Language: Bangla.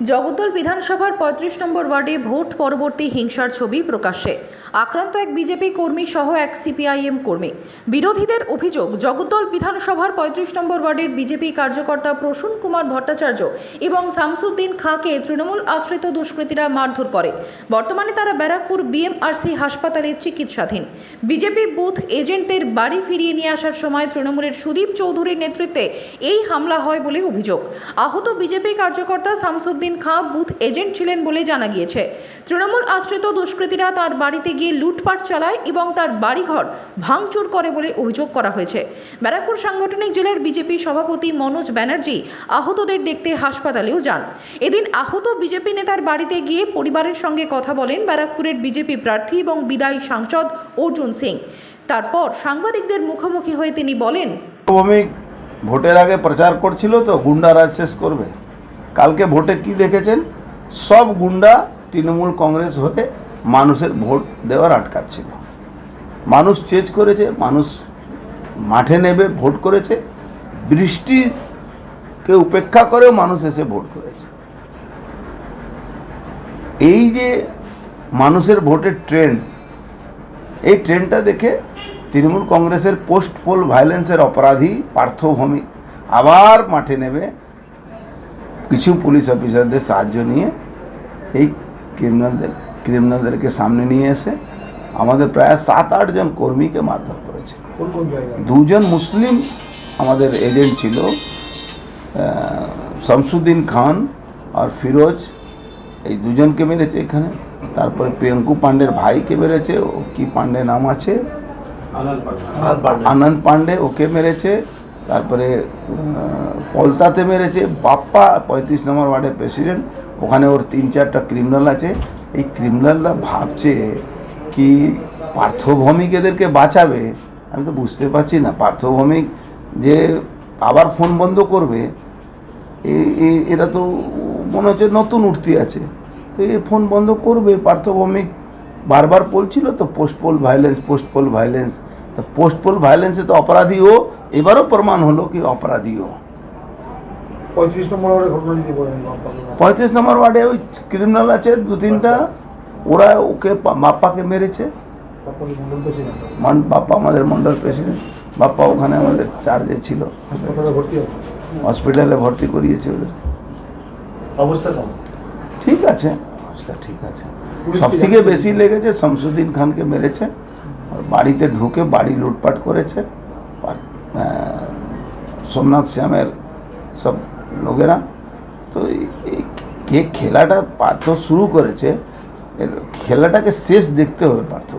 জগদ্দল বিধানসভার পঁয়ত্রিশ নম্বর ওয়ার্ডে ভোট পরবর্তী হিংসার ছবি প্রকাশ্যে। আক্রান্ত এক বিজেপি কর্মী সহ এক সিপিআইএম কর্মী। বিরোধীদের অভিযোগ, জগদ্দল বিধানসভার পঁয়ত্রিশ নম্বর ওয়ার্ডের বিজেপি কার্যকর্তা প্রসূন কুমার ভট্টাচার্য এবং শামসুদ্দিন খাঁকে তৃণমূল আশ্রিত দুষ্কৃতীরা মারধর করে। বর্তমানে তারা ব্যারাকপুর বিএমআরসি হাসপাতালে চিকিৎসাধীন। বিজেপি বুথ এজেন্টদের বাড়ি ফিরিয়ে নিয়ে আসার সময় তৃণমূলের সুদীপ চৌধুরীর নেতৃত্বে এই হামলা হয় বলে অভিযোগ। আহত বিজেপি কার্যকর্তা শামসুদ্দিন খাঁ বুথ এজেন্ট ছিলেন বলে জানা গিয়েছে। তৃণমূল আশ্রিত দুষ্কৃতীরা তার বাড়িতে গিয়ে লুটপাট চালায় এবং তার বাড়িঘর ভাঙচুর করে বলে অভিযোগ করা হয়েছে। ব্যারাকপুর সাংগঠনিক জেলার বিজেপি সভাপতি মনোজ ব্যানার্জি আহতদের দেখতে হাসপাতালেও যান। এদিন আহত বিজেপি নেতার বাড়িতে গিয়ে পরিবারের সঙ্গে কথা বলেন ব্যারাকপুরের বিজেপি প্রার্থী এবং বিদায়ী সাংসদ অর্জুন সিং। তারপর সাংবাদিকদের মুখোমুখি হয়ে তিনি বলেন ভোটের আগে প্রচার করছিল তো গুন্ডারাজ শেষ করবে। কালকে ভোটে কি দেখেছেন? সব গুন্ডা তৃণমূল কংগ্রেস হয়ে মানুষের ভোট দেওয়ার আটকাচ্ছিল। মানুষ চেজ করেছে, মানুষ মাঠে নেবে ভোট করেছে, বৃষ্টিকে উপেক্ষা করেও মানুষ এসে ভোট করেছে। এই যে মানুষের ভোটের ট্রেন্ড, এই ট্রেনটা দেখে তৃণমূল কংগ্রেসের পোস্ট পোল ভায়োলেন্সের অপরাধী পার্থভূমি আবার মাঠে নেবে কিছু পুলিশ অফিসারদের সাহায্য নিয়ে এই ক্রিমিনালদের ক্রিমিনালদেরকে সামনে নিয়ে এসে আমাদের প্রায় সাত আটজন কর্মীকে মারধর করেছে কোন কোন জায়গায় দুজন মুসলিম আমাদের এজেন্ট ছিল আহ, শামসুদ্দিন খান আর ফিরোজ এই দুজনকে মেরেছে এখানে তারপরে প্রিয়ঙ্কু পান্ডের ভাইকে মেরেছে ও কি পান্ডে নাম আছে আনন্দ পান্ডে ওকে মেরেছে তারপরে পলতাতে মেরেছে। বাপ্পা, পঁয়ত্রিশ নম্বর ওয়ার্ডের প্রেসিডেন্ট। ওখানে ওর তিন চারটা ক্রিমিনাল আছে। এই ক্রিমিনালরা ভাবছে কি পার্থভৌমিক এদেরকে বাঁচাবে? আমি তো বুঝতে পারছি না। পার্থভৌমিক যে আবার ফোন বন্ধ করবে, এ- এ- এরা তো মনে হচ্ছে নতুন উঠতি আছে। তো এই ফোন বন্ধ করবে, পার্থভৌমিক বারবার বলছিল তো পোস্টপোল ভায়োলেন্স পোস্টপোল ভায়োলেন্স তো পোস্টপোল ভায়োলেন্সে তো অপরাধীও এবারও প্রমাণ হলো কি অপরাধীও। পঁয়ত্রিশ নম্বর পঁয়ত্রিশ নম্বর ওয়ার্ডে ওই ক্রিমিনাল আছে দু তিনটা। ওরা ওকে বাপ্পাকে মেরেছে। বাপ্পা আমাদের মন্ডল প্রেসিডেন্ট বাপ্পা ওখানে আমাদের চার্জে ছিল। হসপিটালে ভর্তি করিয়েছে ওদের। অবস্থা ঠিক আছে। অবস্থা ঠিক আছে। সব থেকে বেশি লেগেছে শামসুদ্দিন খানকে মেরেছে। বাড়িতে ঢুকে বাড়ি লুটপাট করেছে। সোমনাথ শ্যামের সব লোকেরা। তো কে খেলাটা পার্থ শুরু করেছে খেলাটাকে শেষ দেখতে হবে পার্থ।